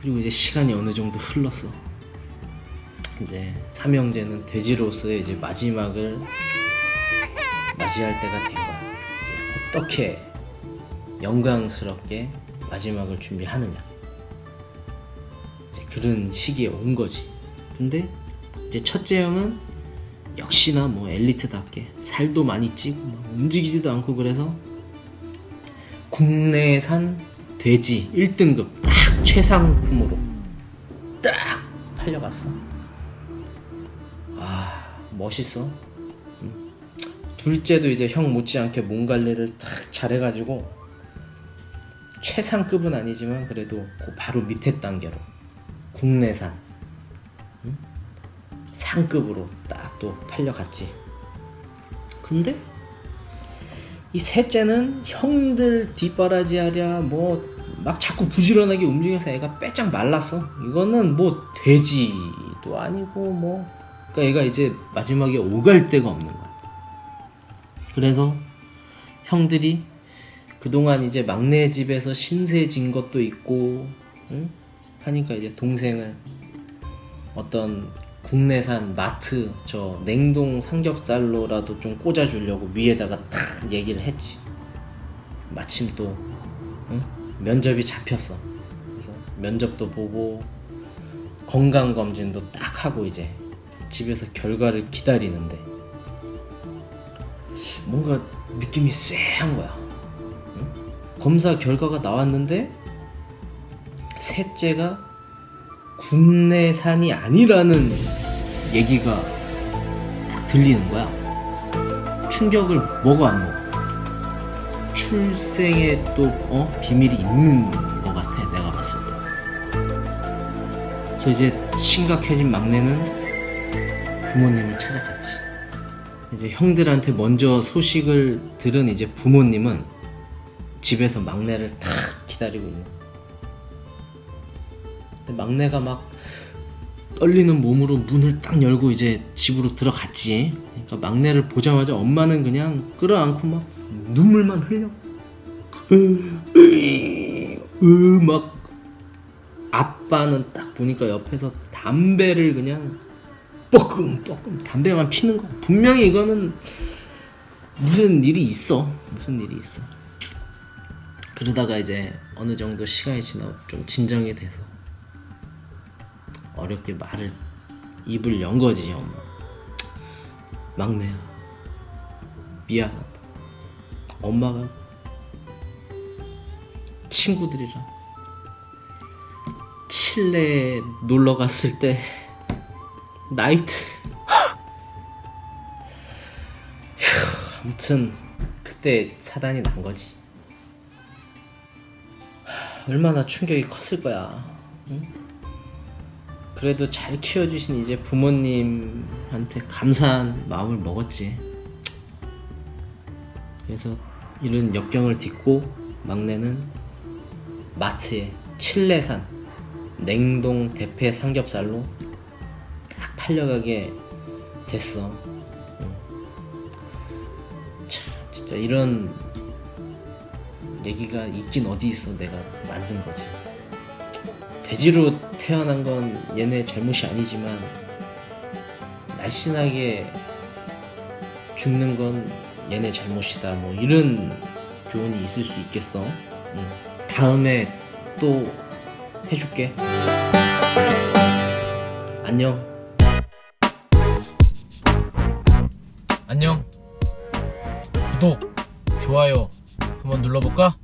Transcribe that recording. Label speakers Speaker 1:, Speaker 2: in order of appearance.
Speaker 1: 그리고 이제 시간이 어느 정도 흘렀어. 이제 삼형제는 돼지로서의 이제 마지막을 맞이할 때가 된 거야. 이제 어떻게 영광스럽게 마지막을 준비하느냐. 이제 그런 시기에 온 거지. 근데 이제 첫째 형은 역시나 뭐 엘리트답게 살도 많이 찌고 막 움직이지도 않고 그래서 국내산 돼지 1등급 딱 최상품으로 딱 팔려갔어. 아 멋있어. 음. 둘째도 이제 형 못지않게 몸 관리를 딱 잘해가지고 최상급은 아니지만 그래도 그 바로 밑에 단계로 국내산 음? 상급으로 딱 또 팔려갔지. 근데 이 셋째는 형들 뒷바라지하랴 뭐 막 자꾸 부지런하게 움직여서 애가 빼짝 말랐어. 이거는 뭐 돼지도 아니고 뭐 그러니까 얘가 이제 마지막에 오갈 데가 없는 거야. 그래서 형들이 그동안 이제 막내 집에서 신세진 것도 있고 응? 하니까 이제 동생을 어떤 국내산 마트 저 냉동 삼겹살로라도 좀 꽂아주려고 위에다가 탁 얘기를 했지. 마침 또 응? 면접이 잡혔어. 그래서 면접도 보고 건강 검진도 딱 하고 이제 집에서 결과를 기다리는데 뭔가 느낌이 쎄한 거야. 응? 검사 결과가 나왔는데 셋째가 국내산이 아니라는 얘기가 딱 들리는 거야. 충격을 먹어 안 먹어? 출생에 또 어? 비밀이 있는 것 같아 내가 봤을 때. 그래서 이제 심각해진 막내는 부모님을 찾아갔지. 이제 형들한테 먼저 소식을 들은 이제 부모님은 집에서 막내를 탁 기다리고 있는. 근데 막내가 막 떨리는 몸으로 문을 딱 열고 이제 집으로 들어갔지. 그러니까 막내를 보자마자 엄마는 그냥 끌어안고 막 눈물만 흘려. 으막 아빠는 딱 보니까 옆에서 담배를 그냥 뻐끔 뻐끔 담배만 피는 거야. 분명히 이거는 무슨 일이 있어. 무슨 일이 있어. 그러다가 이제 어느 정도 시간이 지나고 좀 진정이 돼서 어렵게 말을 입을 연 거지 엄마. 막내야 미안하다. 엄마가 친구들이랑 칠레에 놀러 갔을 때 나이트. 휴, 아무튼 그때 사단이 난 거지. 하, 얼마나 충격이 컸을 거야 응? 그래도 잘 키워주신 이제 부모님한테 감사한 마음을 먹었지. 그래서 이런 역경을 딛고 막내는 마트에 칠레산 냉동 대패 삼겹살로 딱 팔려가게 됐어. 응. 참 진짜 이런 얘기가 있긴 어디 있어 내가 만든 거지. 돼지로 태어난 건 얘네 잘못이 아니지만 날씬하게 죽는 건 얘네 잘못이다 뭐 이런 교훈이 있을 수 있겠어 응. 다음에 또 해줄게 안녕 안녕 구독 좋아요 한번 눌러볼까?